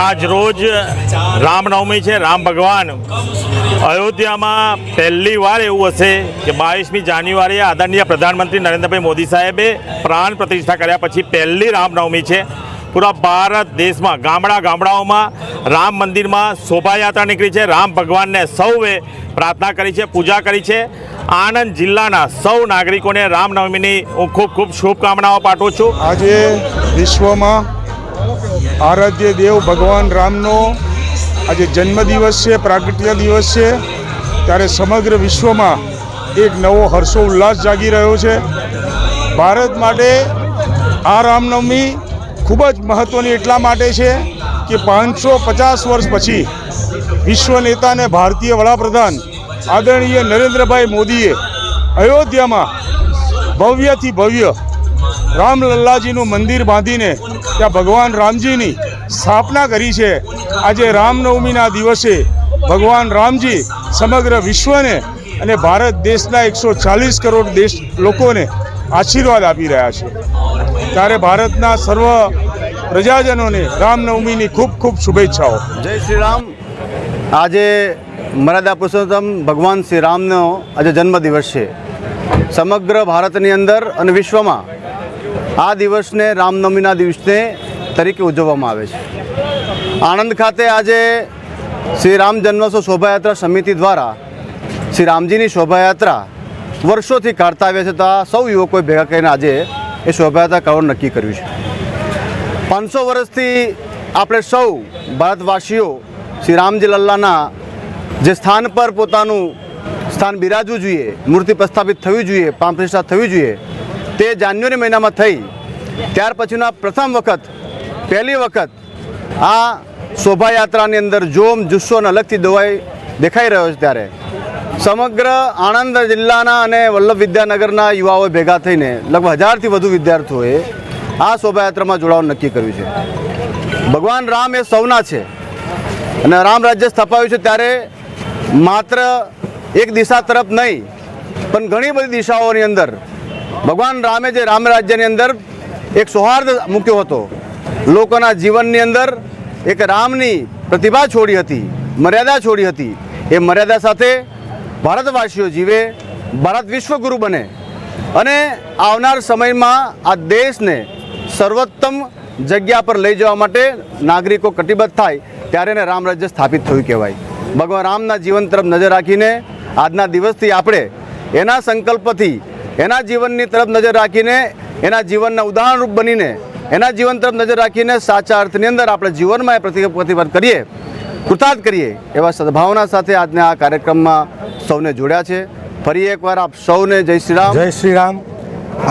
આજ રોજ રામનવમી છે, રામ ભગવાન. અયોધ્યામાં પહેલી વાર એવું હશે કે બાવીસમી જાન્યુઆરીએ આદરણીય પ્રધાનમંત્રી નરેન્દ્રભાઈ મોદી સાહેબે પ્રાણ પ્રતિષ્ઠા કર્યા પછી પહેલી રામનવમી છે. પૂરા ભારત દેશમાં, ગામડા ગામડાઓમાં રામ મંદિરમાં શોભાયાત્રા નીકળી છે. રામ ભગવાનને સૌએ પ્રાર્થના કરી છે, પૂજા કરી છે. આણંદ જિલ્લાના સૌ નાગરિકોને રામનવમીની હું ખૂબ ખૂબ શુભકામનાઓ પાઠવું છું. આજે વિશ્વમાં આરાધ્ય દેવ ભગવાન રામનો આજે જન્મદિવસ છે, પ્રાગટ્ય દિવસ છે. ત્યારે સમગ્ર વિશ્વમાં એક નવો હર્ષો ઉલ્લાસ જાગી રહ્યો છે. ભારત માટે આ રામનવમી ખૂબ જ મહત્ત્વની એટલા માટે છે કે પાંચસો પચાસ વર્ષ પછી વિશ્વ નેતા અને ભારતીય વડાપ્રધાન આદરણીય નરેન્દ્રભાઈ મોદીએ અયોધ્યામાં ભવ્યથી ભવ્ય રામલલ્લાજીનું મંદિર બાંધીને ત્યાં ભગવાન રામજીની સ્થાપના કરી છે. આજે રામનવમીના દિવસે ભગવાન રામજી સમગ્ર વિશ્વને અને ભારત દેશના એકસો ચાલીસ કરોડ દેશ લોકોને આશીર્વાદ આપી રહ્યા છે. ત્યારે ભારતના સર્વ પ્રજાજનોને રામનવમીની ખૂબ ખૂબ શુભેચ્છાઓ. જય શ્રી રામ. આજે મર્યાદા પુરુષોત્તમ ભગવાન શ્રી રામનો આજે જન્મદિવસ છે. સમગ્ર ભારતની અંદર અને વિશ્વમાં આ દિવસને રામનવમીના દિવસને તરીકે ઉજવવામાં આવે છે. આણંદ ખાતે આજે શ્રી રામ જન્મોત્સવ શોભાયાત્રા સમિતિ દ્વારા શ્રી રામજીની શોભાયાત્રા વર્ષોથી કાઢતા આવ્યા છે તો સૌ યુવકોએ ભેગા કરીને આજે એ શોભાયાત્રા કરવાનું નક્કી કર્યું છે. પાંચસો વર્ષથી આપણે સૌ ભારતવાસીઓ શ્રી રામજી લલ્લાના જે સ્થાન પર પોતાનું સ્થાન બિરાજવું જોઈએ, મૂર્તિ પ્રસ્થાપિત થવી જોઈએ પામ પ્રતિષ્ઠા થવી જોઈએ તે જાન્યુઆરી મહિનામાં થઈ, ત્યાર પછીના પ્રથમ વખત, પહેલી વખત આ શોભાયાત્રાની અંદર જોમ, જુસ્સો અને અલગથી દોવાઈ દેખાઈ રહ્યો છે ત્યારે. સમગ્ર આણંદ જિલ્લાના અને વલ્લભ વિદ્યાનગરના યુવાઓ ભેગા થઈને, લગભગ હજારથી વધુ વિદ્યાર્થીઓએ આ શોભાયાત્રામાં જોડાવાનું નક્કી કર્યું છે. ભગવાન રામ એ સૌના છે અને રામ રાજ્ય સ્થપાયું છે ત્યારે માત્ર એક દિશા તરફ નહીં, પણ ઘણી બધી દિશાઓની અંદર ભગવાન રામે જે રામ રાજ્યની અંદર એક સૌહાર્દ મૂક્યો હતો, લોકોના જીવનની અંદર એક રામની પ્રતિભા છોડી હતી, મર્યાદા છોડી હતી. એ મર્યાદા સાથે ભારતવાસીઓ જીવે, ભારત વિશ્વગુરુ બને. અને આવનાર સમયમાં આ દેશને સર્વોત્તમ જગ્યા પર લઈ જવા માટે નાગરિકો કટિબદ્ધ થાય, ત્યારે એને રામ રાજ્ય સ્થાપિત થયું કહેવાય. ભગવાન રામના જીવન તરફ નજર રાખીને આજના દિવસથી આપણે એના સંકલ્પથી એના જીવનની તરફ નજર રાખીને, એના જીવનના ઉદાહરણરૂપ બનીને, એના જીવન તરફ નજર રાખીને સાચા અર્થની અંદર આપણે જીવનમાં એ પ્રતિ પ્રતિબદ્ધ કરીએ, કૃતાર્થ કરીએ, એવા સદભાવના સાથે આજના આ કાર્યક્રમમાં સૌને જોડ્યા છે. ફરી એકવાર આપ સૌને જય શ્રી રામ. જય શ્રી રામ.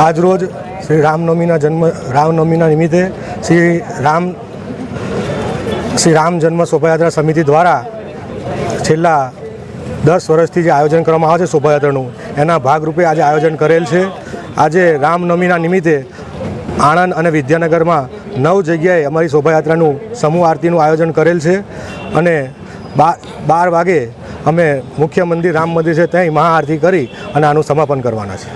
આજ રોજ શ્રી રામનવમીના જન્મ, રામનવમીના નિમિત્તે શ્રી રામ શ્રી રામ જન્મ શોભાયાત્રા સમિતિ દ્વારા છેલ્લા દસ વર્ષથી જે આયોજન કરવામાં આવે છે શોભાયાત્રાનું, એના ભાગરૂપે આજે આયોજન કરેલ છે. આજે રામનવમીના નિમિત્તે આણંદ અને વિદ્યાનગરમાં નવ જગ્યાએ અમારી શોભાયાત્રાનું સમૂહ આરતીનું આયોજન કરેલ છે અને બાર વાગે અમે મુખ્ય મંદિર, રામ મંદિર છે ત્યાં મહાઆરતી કરી અને આનું સમાપન કરવાના છે.